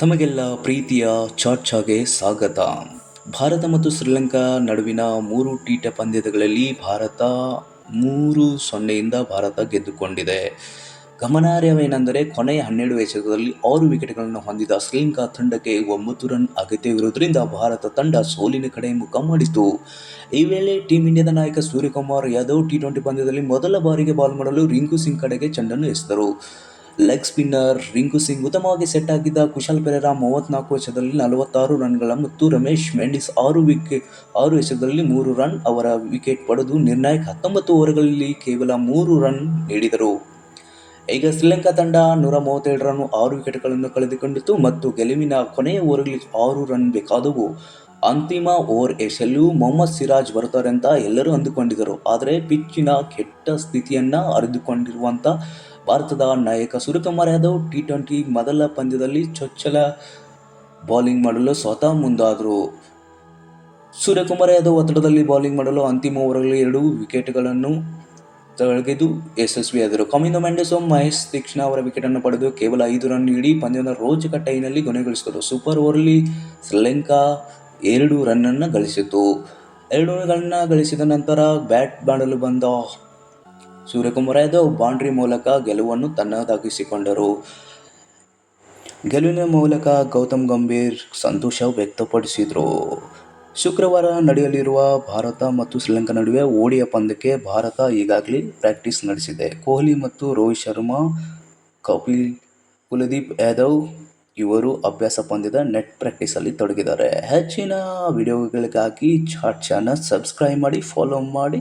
ತಮಗೆಲ್ಲ ಪ್ರೀತಿಯ ಚಾಚಾಗೆ ಸ್ವಾಗತ. ಭಾರತ ಮತ್ತು ಶ್ರೀಲಂಕಾ ನಡುವಿನ ಮೂರು ಟಿ ಪಂದ್ಯಗಳಲ್ಲಿ ಭಾರತ ಮೂರು ಸೊನ್ನೆಯಿಂದ ಭಾರತ ಗೆದ್ದುಕೊಂಡಿದೆ. ಗಮನಾರ್ಹವೇನೆಂದರೆ ಕೊನೆಯ ಹನ್ನೆರಡು ಎಸೆತದಲ್ಲಿ ಆರು ವಿಕೆಟ್ಗಳನ್ನು ಹೊಂದಿದ ಶ್ರೀಲಂಕಾ ತಂಡಕ್ಕೆ ಒಂಬತ್ತು ರನ್ ಅಗತ್ಯವಿರುವುದರಿಂದ ಭಾರತ ತಂಡ ಸೋಲಿನ ಕಡೆ ಮುಖ ಮಾಡಿತು ಈ ವೇಳೆ ಟೀಂ ಇಂಡಿಯಾದ ನಾಯಕ ಸೂರ್ಯಕುಮಾರ್ ಯಾದವ್ ಟಿ ಟ್ವೆಂಟಿ ಪಂದ್ಯದಲ್ಲಿ ಮೊದಲ ಬಾರಿಗೆ ಬಾಲ್ ಮಾಡಲು ರಿಂಕು ಸಿಂಗ್ ಕಡೆಗೆ ಚೆಂಡನ್ನು ಎಸೆದರು. ಲೆಗ್ ಸ್ಪಿನ್ನರ್ ರಿಂಕು ಸಿಂಗ್ ಉತ್ತಮವಾಗಿ ಸೆಟ್ ಆಗಿದ್ದ ಕುಶಾಲ್ ಪೆರೇರಾ ಮೂವತ್ನಾಲ್ಕು ವರ್ಷದಲ್ಲಿ ನಲವತ್ತಾರು ರನ್ಗಳ ಮತ್ತು ರಮೇಶ್ ಮೆಂಡಿಸ್ ಆರು ವಿಕೆಟ್ ಆರು ಎಸೆತದಲ್ಲಿ ಮೂರು ರನ್ ಅವರ ವಿಕೆಟ್ ಪಡೆದು ನಿರ್ಣಾಯಕ ಹತ್ತೊಂಬತ್ತು ಓವರ್ಗಳಲ್ಲಿ ಕೇವಲ ಮೂರು ರನ್ ನೀಡಿದರು. ಈಗ ಶ್ರೀಲಂಕಾ ತಂಡ ನೂರ ಮೂವತ್ತೆರಡು ರನ್ ಆರು ವಿಕೆಟ್ಗಳನ್ನು ಕಳೆದುಕೊಂಡಿತು ಮತ್ತು ಗೆಲುವಿನ ಕೊನೆಯ ಓವರ್ಗಳಿಗೆ ಆರು ರನ್ ಬೇಕಾದವು. ಅಂತಿಮ ಓವರ್ ಎಸೆಯಲು ಮೊಹಮ್ಮದ್ ಸಿರಾಜ್ ಬರುತ್ತಾರೆ ಅಂತ ಎಲ್ಲರೂ ಅಂದುಕೊಂಡಿದ್ದರು. ಆದರೆ ಪಿಚ್ಚಿನ ಕೆಟ್ಟ ಸ್ಥಿತಿಯನ್ನು ಅರಿತುಕೊಂಡಿರುವಂಥ ಭಾರತದ ನಾಯಕ ಸೂರ್ಯಕುಮಾರ್ ಯಾದವ್ ಟಿ ಟ್ವೆಂಟಿ ಮೊದಲ ಪಂದ್ಯದಲ್ಲಿ ಚೊಚ್ಚಲ ಬೌಲಿಂಗ್ ಮಾಡಲು ಸ್ವತಃ ಮುಂದಾದರು. ಸೂರ್ಯಕುಮಾರ್ ಯಾದವ್ ಒತ್ತಡದಲ್ಲಿ ಬೌಲಿಂಗ್ ಮಾಡಲು ಅಂತಿಮ ಓವರ್ಗಳಲ್ಲಿ ಎರಡು ವಿಕೆಟ್ಗಳನ್ನು ತೆಗೆದು ಯಶಸ್ವಿಯಾದರು ಕಮಿಂದ ಮೆಂಡೆಸೋಮ್ ಮಹೇಶ್ ತೀಕ್ಷ್ಣ ಅವರ ವಿಕೆಟನ್ನು ಪಡೆದು ಕೇವಲ ಐದು ರನ್ ನೀಡಿ ಪಂದ್ಯವನ್ನು ರೋಚಕ ಟೈನಲ್ಲಿ ಕೊನೆಗೊಳಿಸಿದರು ಸೂಪರ್ ಓವರ್ಲಿ ಶ್ರೀಲಂಕಾ ಎರಡು ರನ್ನನ್ನು ಗಳಿಸಿತು ಎರಡು ಗಳಿಸಿದ ನಂತರ ಬ್ಯಾಟ್ ಮಾಡಲು ಬಂದ ಸೂರ್ಯಕುಮಾರ್ ಯಾದವ್ ಬೌಂಡ್ರಿ ಮೂಲಕ ಗೆಲುವನ್ನು ತನ್ನದಾಗಿಸಿಕೊಂಡರು. ಗೆಲುವಿನ ಮೂಲಕ ಗೌತಮ್ ಗಂಭೀರ್ ಸಂತೋಷ ವ್ಯಕ್ತಪಡಿಸಿದರು. ಶುಕ್ರವಾರ ನಡೆಯಲಿರುವ ಭಾರತ ಮತ್ತು ಶ್ರೀಲಂಕಾ ನಡುವೆ ಓಡಿಯ ಪಂದ್ಯಕ್ಕೆ ಭಾರತ ಈಗಾಗಲೇ ಪ್ರಾಕ್ಟೀಸ್ ನಡೆಸಿದೆ. ಕೊಹ್ಲಿ ಮತ್ತು ರೋಹಿತ್ ಶರ್ಮಾ, ಕಪಿಲ್, ಕುಲದೀಪ್ ಯಾದವ್ ಇವರು ಅಭ್ಯಾಸ ಪಂದ್ಯದ ನೆಟ್ ಪ್ರಾಕ್ಟೀಸಲ್ಲಿ ತೊಡಗಿದ್ದಾರೆ. ಹೆಚ್ಚಿನ ವಿಡಿಯೋಗಳಿಗಾಗಿ ಚಾಟ್ ಚಾನಲ್ ಸಬ್ಸ್ಕ್ರೈಬ್ ಮಾಡಿ, ಫಾಲೋ ಮಾಡಿ.